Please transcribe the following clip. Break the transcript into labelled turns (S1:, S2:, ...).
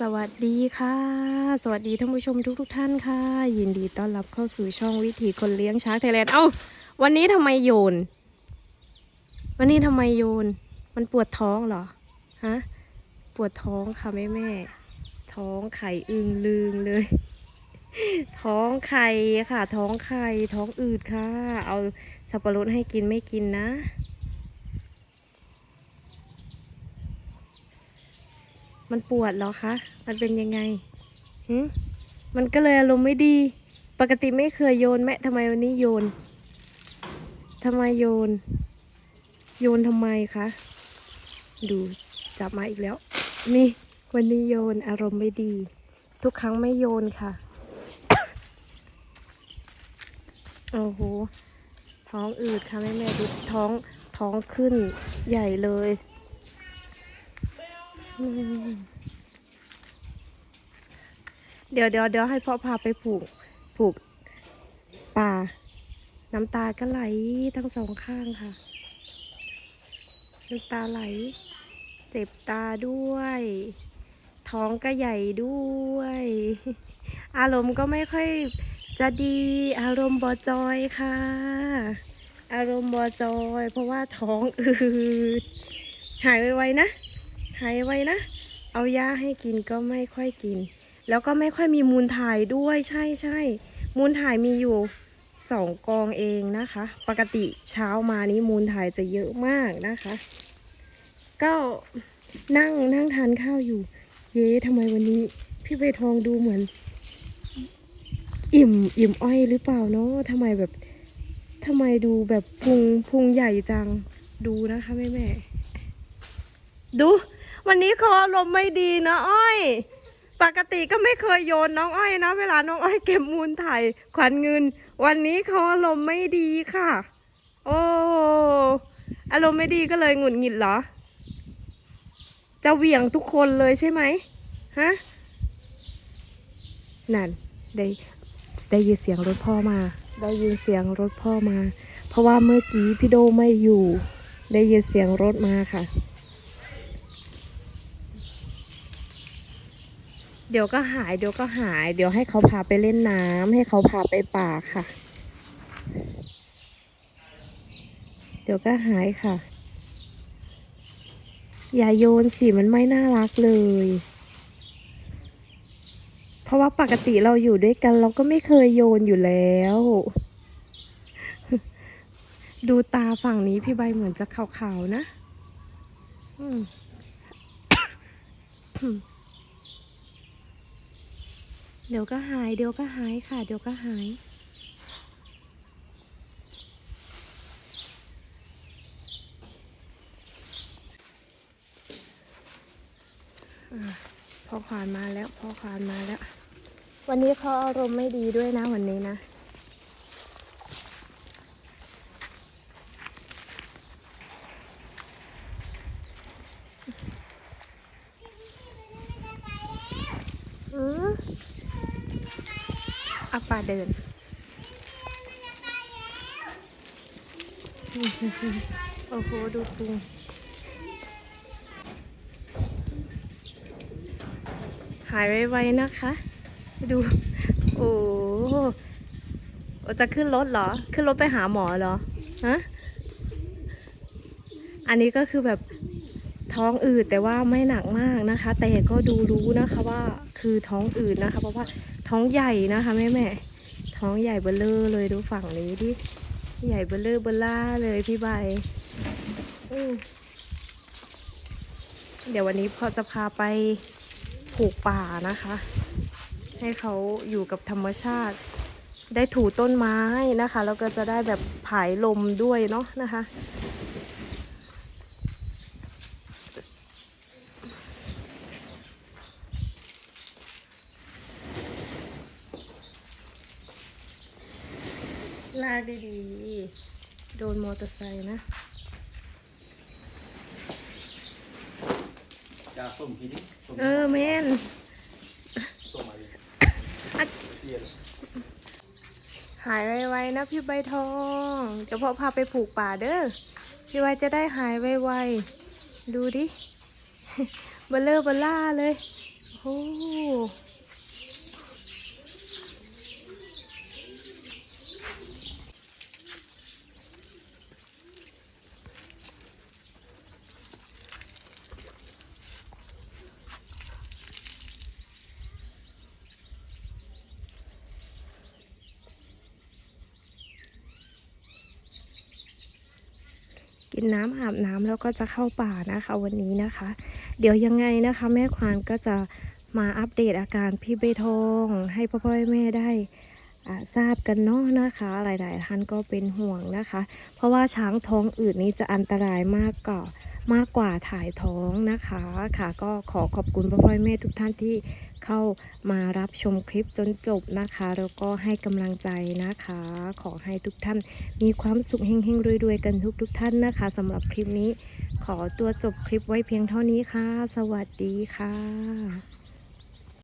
S1: สวัสดีค่ะ สวัสดีท่านผู้ชมทุกทท่านค่ะ ยินดีต้อนรับเข้าสู่ช่องวิถีคนเลี้ยงช้างไทยแลนด์เอ้าวันนี้ทำไมโยน วันนี้ทำไมโยน มันปวดท้องเหรอฮะปวดท้องค่ะแม่แม่ท้องไข่อึงลึงเลย ท้องไข่ค่ะ ท้องไข่ท้องอืดค่ะ เอาสับปะรดให้กินไม่กินนะ มันปวดเหรอคะ มันเป็นยังไงหืมันก็เลยอารมณ์ไม่ดี ปกติไม่เคยโยนแม่ทำไมวันนี้โยนทำไมโยน โยนทำไมคะ ดูจับมาอีกแล้ว นี่วันนี้โยนอารมณ์ไม่ดี ทุกครั้งไม่โยนค่ะ โอ้โห ท้องอืดค่ะแม่แม่ดูท้องท้องขึ้นใหญ่เลย เดี๋ยวเดี๋ยวเดี๋ยวให้พ่อพาไปผูก ผูกป่า น้ำตาก็ไหลทั้งสองข้างค่ะ น้ำตาไหล เจ็บตาด้วย ท้องก็ใหญ่ด้วย อารมณ์ก็ไม่ค่อยจะดีอารมณ์บอจอยค่ะ อารมณ์บอจอย เพราะว่าท้องอืดหายไวๆนะ หายไวนะ เอายาให้กินก็ไม่ค่อยกิน แล้วก็ไม่ค่อยมีมูลถ่ายด้วยใช่ใช่มูลถ่ายมีอยู่สองกองเองนะคะ ปกติเช้ามานี้มูลถ่ายจะเยอะมากนะคะ ก็นั่งนั่งทานข้าวอยู่ เย้ทำไมวันนี้ พี่ใบทองดูเหมือน อิ่มอิ่มอ้อยหรือเปล่าเนาะทำไมแบบทำไมดูแบบพุงพุงใหญ่จังดูนะคะแม่แม่ดู วันนี้คอลมณ์ไม่ดีนะอ้อย ปกติก็ไม่เคยโยนน้องอ้อยนะ เวลาน้องอ้อยเก็บมูลถ่ายขวัญเงิน วันนี้เขาอารมณ์ไม่ดีค่ะ โอ้อารมณ์ไม่ดีก็เลยหงุดหงิดเหรอ จะเหวี่ยงทุกคนเลยใช่ไหมฮะนั่นได้ได้ยินเสียงรถพ่อมา ได้ยินเสียงรถพ่อมา เพราะว่าเมื่อกี้พี่โดไม่อยู่ ได้ยินเสียงรถมาค่ะ เดี๋ยวก็หายเดี๋ยวก็หาย เดี๋ยวให้เขาพาไปเล่นน้ำให้เขาพาไปป่าค่ะ เดี๋ยวก็หายค่ะ อย่าโยนสิมันไม่น่ารักเลย เพราะว่าปกติเราอยู่ด้วยกัน เราก็ไม่เคยโยนอยู่แล้ว ดูตาฝั่งนี้พี่ใบเหมือนจะขาวๆนะ อืม เดี๋ยวก็หาย เดี๋ยวก็หายค่ะ เดี๋ยวก็หายอพอขวานมาแล้ว พอขวานมาแล้ว วันนี้เขาอารมณ์ไม่ดีด้วยนะวันนี้นะ อืมอาป่าเดิน โอ้โห ดูพุงหายไวๆนะคะ ดูโอ้โหโอ้จะขึ้นรถเหรอ ขึ้นรถไปหาหมอเหรอ ฮะ อันนี้ก็คือแบบ ท้องอืดแต่ว่าไม่หนักมากนะคะ แต่ก็ดูรู้นะคะว่าคือท้องอืดนะคะ เพราะว่าท้องใหญ่นะคะแม่แม่ท้องใหญ่เบลเลอร์เลยดูฝั่งนี้ดิใหญ่เบลเลอร์เบลล่าเลยพี่ใบเดี๋ยววันนี้พอจะพาไปผูกป่านะคะ ให้เขาอยู่กับธรรมชาติ ได้ถูต้นไม้นะคะแล้วก็จะได้แบบผายลมด้วยเนาะนะคะ ลากดีๆ โดนมอเตอร์ไซค์นะ
S2: ยาส้มทีนี้ส้ม
S1: เออแม่น
S2: ส้มอะไร
S1: อะ
S2: เปรี้ยว
S1: หายไวๆนะพี่ใบทองเดี๋ยวพ่อพาไปผูกป่าเด้อพี่ใบจะได้หายไวๆดูดิเบลเลอร์เบลล่าเลยโอ้ กินน้ำอาบน้ำแล้วก็จะเข้าป่านะคะ วันนี้นะคะ เดี๋ยวยังไงนะคะ แม่ควานก็จะมาอัปเดตอาการพี่ใบทอง ให้พ่อพ่อแม่ได้ทราบกันเนาะนะคะ หลาย ๆ ท่านก็เป็นห่วงนะคะ เพราะว่าช้างท้องอืดนี้จะอันตรายมากกว่า มากกว่าถ่ายท้องนะคะค่ะ ก็ขอขอบคุณพ่อพ่อแม่ทุกท่านที่เข้ามารับชมคลิปจนจบนะคะ แล้วก็ให้กำลังใจนะคะ ขอให้ทุกท่านมีความสุขเฮงๆรวยๆกันทุกๆท่านนะคะสำหรับคลิปนี้ ขอตัวจบคลิปไว้เพียงเท่านี้ค่ะ สวัสดีค่ะ